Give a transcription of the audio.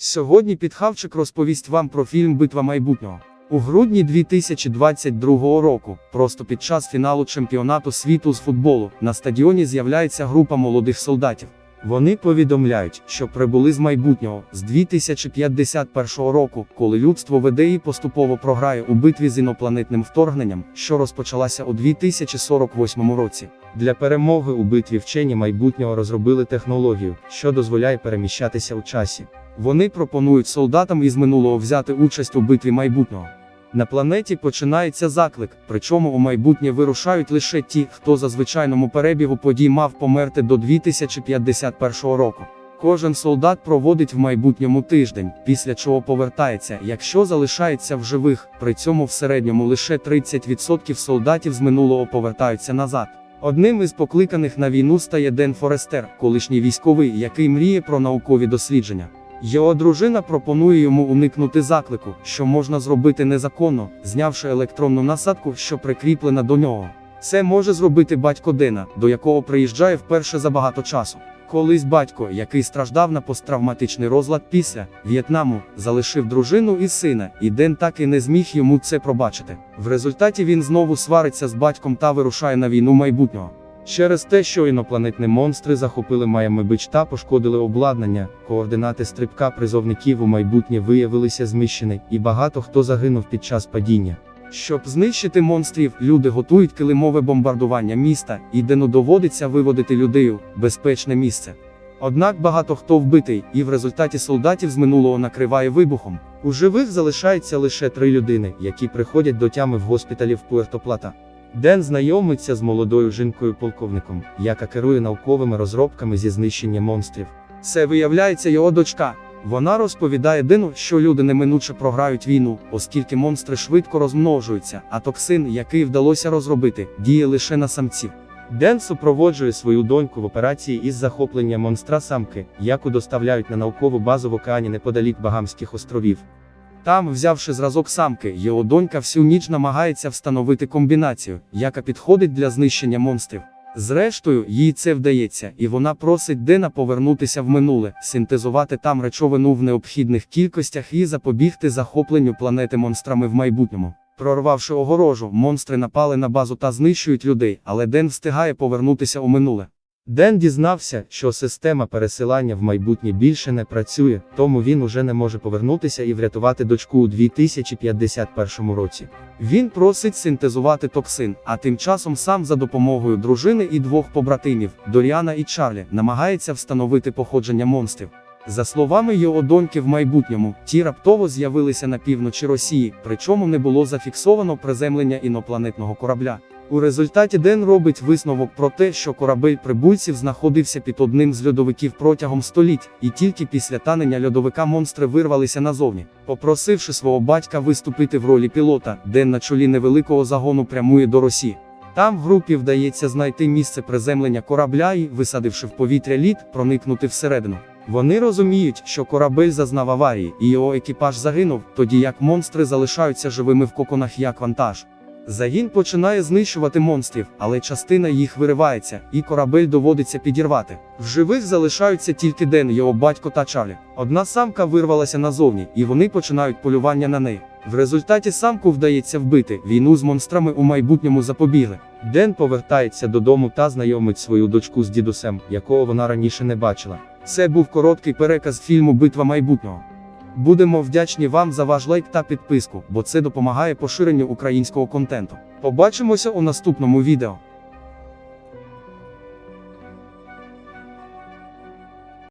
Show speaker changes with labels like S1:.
S1: Сьогодні підхавчик розповість вам про фільм Битва майбутнього. У грудні 2022 року, просто під час фіналу чемпіонату світу з футболу, на стадіоні з'являється група молодих солдатів. Вони повідомляють, що прибули з майбутнього з 2051 року, коли людство веде і поступово програє у битві з інопланетним вторгненням, що розпочалася у 2048 році.
S2: Для перемоги у битві вчені майбутнього розробили технологію, що дозволяє переміщатися у часі.
S1: Вони пропонують солдатам із минулого взяти участь у битві майбутнього. На планеті починається заклик, причому у майбутнє вирушають лише ті, хто за звичайному перебігу подій мав померти до 2051 року. Кожен солдат проводить в майбутньому тиждень, після чого повертається, якщо залишається в живих, при цьому в середньому лише 30% солдатів з минулого повертаються назад. Одним із покликаних на війну стає Ден Форестер, колишній військовий, який мріє про наукові дослідження. Його дружина пропонує йому уникнути заклику, що можна зробити незаконно, знявши електронну насадку, що прикріплена до нього. Це може зробити батько Дена, до якого приїжджає вперше за багато часу. Колись батько, який страждав на посттравматичний розлад після В'єтнаму, залишив дружину і сина, і Ден так і не зміг йому це пробачити. В результаті він знову свариться з батьком та вирушає на війну майбутнього.
S2: Через те, що інопланетні монстри захопили Майами-Бич та пошкодили обладнання, координати стрибка призовників у майбутнє виявилися зміщені, і багато хто загинув під час падіння.
S1: Щоб знищити монстрів, люди готують килимове бомбардування міста, і Дену доводиться виводити людей у безпечне місце. Однак багато хто вбитий, і в результаті солдатів з минулого накриває вибухом.
S2: У живих залишається лише три людини, які приходять до тями в госпіталі в Пуерто-Плата. Ден знайомиться з молодою жінкою-полковником, яка керує науковими розробками зі знищення монстрів.
S1: Це виявляється його дочка. Вона розповідає Дену, що люди неминуче програють війну, оскільки монстри швидко розмножуються, а токсин, який вдалося розробити, діє лише на самців.
S2: Ден супроводжує свою доньку в операції із захоплення монстра самки, яку доставляють на наукову базу в океані неподалік Багамських островів.
S1: Там, взявши зразок самки, його донька всю ніч намагається встановити комбінацію, яка підходить для знищення монстрів. Зрештою, їй це вдається, і вона просить Дена повернутися в минуле, синтезувати там речовину в необхідних кількостях і запобігти захопленню планети монстрами в майбутньому. Прорвавши огорожу, монстри напали на базу та знищують людей, але Ден встигає повернутися у минуле.
S2: Ден дізнався, що система пересилання в майбутнє більше не працює, тому він уже не може повернутися і врятувати дочку у 2051 році.
S1: Він просить синтезувати токсин, а тим часом сам за допомогою дружини і двох побратимів, Доріана і Чарлі, намагається встановити походження монстрів. За словами його доньки в майбутньому, ті раптово з'явилися на півночі Росії, причому не було зафіксовано приземлення інопланетного корабля. У результаті Ден робить висновок про те, що корабель прибульців знаходився під одним з льодовиків протягом століть, і тільки після танення льодовика монстри вирвалися назовні. Попросивши свого батька виступити в ролі пілота, Ден на чолі невеликого загону прямує до Росії. Там групі вдається знайти місце приземлення корабля і, висадивши в повітря лід, проникнути всередину. Вони розуміють, що корабель зазнав аварії, і його екіпаж загинув, тоді як монстри залишаються живими в коконах як вантаж. Загін починає знищувати монстрів, але частина їх виривається, і корабель доводиться підірвати. В живих залишаються тільки Ден, його батько та Чарлі. Одна самка вирвалася назовні, і вони починають полювання на неї. В результаті самку вдається вбити, війну з монстрами у майбутньому запобігли.
S2: Ден повертається додому та знайомить свою дочку з дідусем, якого вона раніше не бачила.
S1: Це був короткий переказ фільму Битва майбутнього. Будемо вдячні вам за ваш лайк та підписку, бо це допомагає поширенню українського контенту. Побачимося у наступному відео.